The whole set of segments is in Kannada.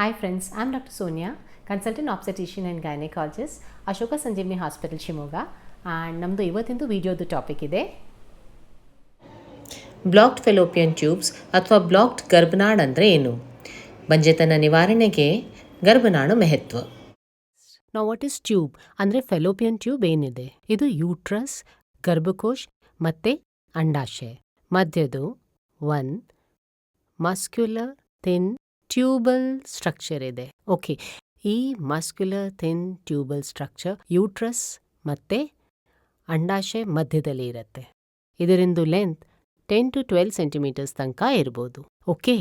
Hi friends, I'm Dr. Sonia, consultant obstetrician and gynecologist, Ashoka Sanjeevini hospital Shivamogga and ನಮ್ಮದು ಇವತ್ತಿಂದು ವಿಡಿಯೋದು ಟಾಪಿಕ್ ಇದೆ. ಬ್ಲಾಕ್ಡ್ ಫೆಲೋಪಿಯನ್ ಟ್ಯೂಬ್ಸ್ ಅಥವಾ ಬ್ಲಾಕ್ಡ್ ಗರ್ಭನಾಡ್ ಅಂದರೆ ಏನು? ಬಂಜೆತನ ನಿವಾರಣೆಗೆ ಗರ್ಭನಾಡು ಮಹತ್ವ. ನಾವು ವಾಟ್ ಇಸ್ ಟ್ಯೂಬ್ ಅಂದರೆ ಫೆಲೋಪಿಯನ್ ಟ್ಯೂಬ್ ಏನಿದೆ? ಇದು ಯೂಟ್ರಸ್ ಗರ್ಭಕೋಶ್ ಮತ್ತು ಅಂಡಾಶಯ. ಮಧ್ಯದು one muscular thin tubal structure ಇದೆ. ಓಕೆ ಈ muscular thin tubal structure uterus ಮತ್ತು ಅಂಡಾಶಯ ಮಧ್ಯದಲ್ಲಿ ಇರುತ್ತೆ. ಇದರಿಂದು length ten to twelve centimetres ತನಕ ಇರ್ಬೋದು. ಓಕೆ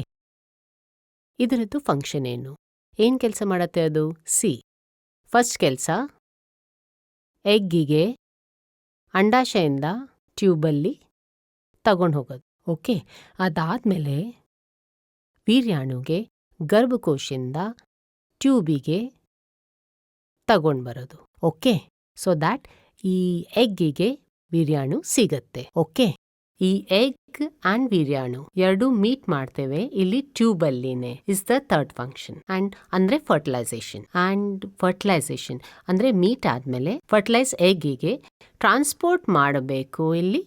ಇದರದ್ದು ಫಂಕ್ಷನ್ ಏನು? ಏನು ಕೆಲಸ ಮಾಡತ್ತೆ ಅದು? ಸಿ ಫಸ್ಟ್ ಕೆಲಸ ಎಗ್ಗಿಗೆ ಅಂಡಾಶಯಿಂದ ಟ್ಯೂಬಲ್ಲಿ ತಗೊಂಡು ಹೋಗೋದು. ಓಕೆ ಅದಾದಮೇಲೆ ವೀರ್ಯಾಣುಗೆ ಗರ್ಭಕೋಶದಿಂದ ಟ್ಯೂಬಿಗೆ ತಗೊಂಡು ಬರೋದು ಓಕೆ? ಸೊ ದ್ಯಾಟ್ ಈ ಎಗ್ಗಿಗೆ ಬಿರಿಯಾಣು ಸಿಗತ್ತೆ. ಓಕೆ? ಈ ಎಗ್ ಆ್ಯಂಡ್ ಬಿರಿಯಾಣು ಎರಡು ಮೀಟ್ ಮಾಡ್ತೇವೆ ಇಲ್ಲಿ ಟ್ಯೂಬಲ್ಲಿನೇ. Is the third function and ಅಂದ್ರೆ ಫರ್ಟಿಲೈಸೇಷನ್ ಅಂಡ್ ಫರ್ಟಿಲೈಸೇಷನ್ ಅಂದ್ರೆ ಮೀಟ್ ಆದ್ಮೇಲೆ ಫರ್ಟಿಲೈಸ್ ಎಗ್ಗಿಗೆ ಟ್ರಾನ್ಸ್ಪೋರ್ಟ್ ಮಾಡಬೇಕು ಇಲ್ಲಿ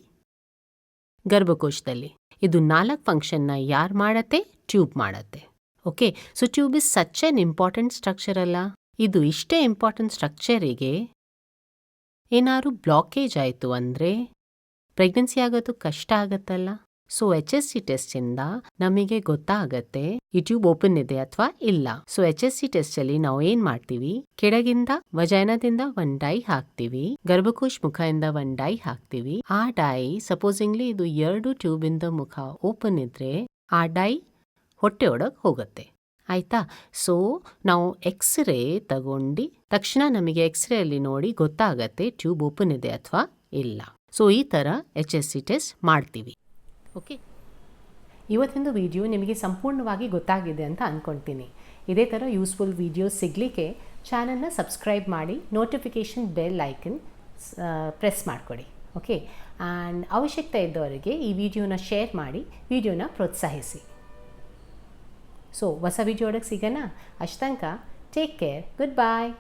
ಗರ್ಭಕೋಶದಲ್ಲಿ. ಇದು ನಾಲ್ಕು ಫಂಕ್ಷನ್ನ ಯಾರು ಮಾಡತ್ತೆ? ಟ್ಯೂಬ್ ಮಾಡತ್ತೆ. Okay so tube is such an important structure ಅಲ್ಲ? ಇದು ಇಷ್ಟೇ ಇಂಪಾರ್ಟೆಂಟ್ ಸ್ಟ್ರಕ್ಚರಿಗೆ ಏನಾದ್ರು ಬ್ಲಾಕೇಜ್ ಆಯಿತು ಅಂದರೆ? ಪ್ರೆಗ್ನೆನ್ಸಿ ಆಗೋದು ಕಷ್ಟ ಆಗತ್ತಲ್ಲ? ಸೊ ಎಚ್ ಎಸ್ ಸಿ ಟೆಸ್ಟಿಂದ ನಮಗೆ ಗೊತ್ತಾಗತ್ತೆ, ಈ ಟ್ಯೂಬ್ ಓಪನ್ ಇದೆ ಅಥವಾ ಇಲ್ಲ? So H S C test ಅಲ್ಲಿ ನಾವು ಏನ್ ಮಾಡ್ತೀವಿ? ಕೆಳಗಿಂದ ವಜೈನದಿಂದ ಒನ್ ಡೈ ಹಾಕ್ತಿವಿ, ಗರ್ಭಕೋಶ್ ಮುಖದಿಂದ ಒನ್ ಡೈ ಹಾಕ್ತಿವಿ. ಆ ಡೈ ಸಪೋಸಿಂಗ್ಲಿ ಇದು ಎರಡು ಟ್ಯೂಬ್ ಇಂದ ಮುಖ ಓಪನ್ ಇದ್ರೆ, ಆ ಡೈ ಹೊಟ್ಟೆ ಒಳಗೆ ಹೋಗುತ್ತೆ. ಆಯ್ತಾ? ಸೊ ನಾವು ಎಕ್ಸ್ರೇ ತಗೊಂಡು, ತಕ್ಷಣ ನಮಗೆ ಎಕ್ಸ್ರೇಯಲ್ಲಿ ನೋಡಿ ಗೊತ್ತಾಗತ್ತೆ ಟ್ಯೂಬ್ ಓಪನ್ ಇದೆ ಅಥವಾ ಇಲ್ಲ. ಸೊ ಈ ಥರ ಎಚ್ ಎಸ್ ಸಿ ಟೆಸ್ಟ್ ಮಾಡ್ತೀವಿ. ಓಕೆ ಇವತ್ತಿಂದು ವಿಡಿಯೋ ನಿಮಗೆ ಸಂಪೂರ್ಣವಾಗಿ ಗೊತ್ತಾಗಿದೆ ಅಂತ ಅಂದ್ಕೊಳ್ತೀನಿ ಇದೇ ಥರ ಯೂಸ್ಫುಲ್ ವಿಡಿಯೋಸ್ ಸಿಗಲಿಕ್ಕೆ ಚಾನಲ್ನ ಸಬ್ಸ್ಕ್ರೈಬ್ ಮಾಡಿ ನೋಟಿಫಿಕೇಷನ್ ಬೆಲ್ ಐಕನ್ ಪ್ರೆಸ್ ಮಾಡಿಕೊಡಿ. ಓಕೆ ಆ್ಯಂಡ್ ಅವಶ್ಯಕತೆ ಇದ್ದವರಿಗೆ ಈ ವಿಡಿಯೋನ ಶೇರ್ ಮಾಡಿ, ವಿಡಿಯೋನ ಪ್ರೋತ್ಸಾಹಿಸಿ. ಸೊ ಹೊಸ ವಿಡಿಯೋ ಒಳಗೆ ಸಿಗೋಣ ಅಷ್ಟಂಕ ಟೇಕ್ ಕೇರ್ ಗುಡ್ ಬಾಯ್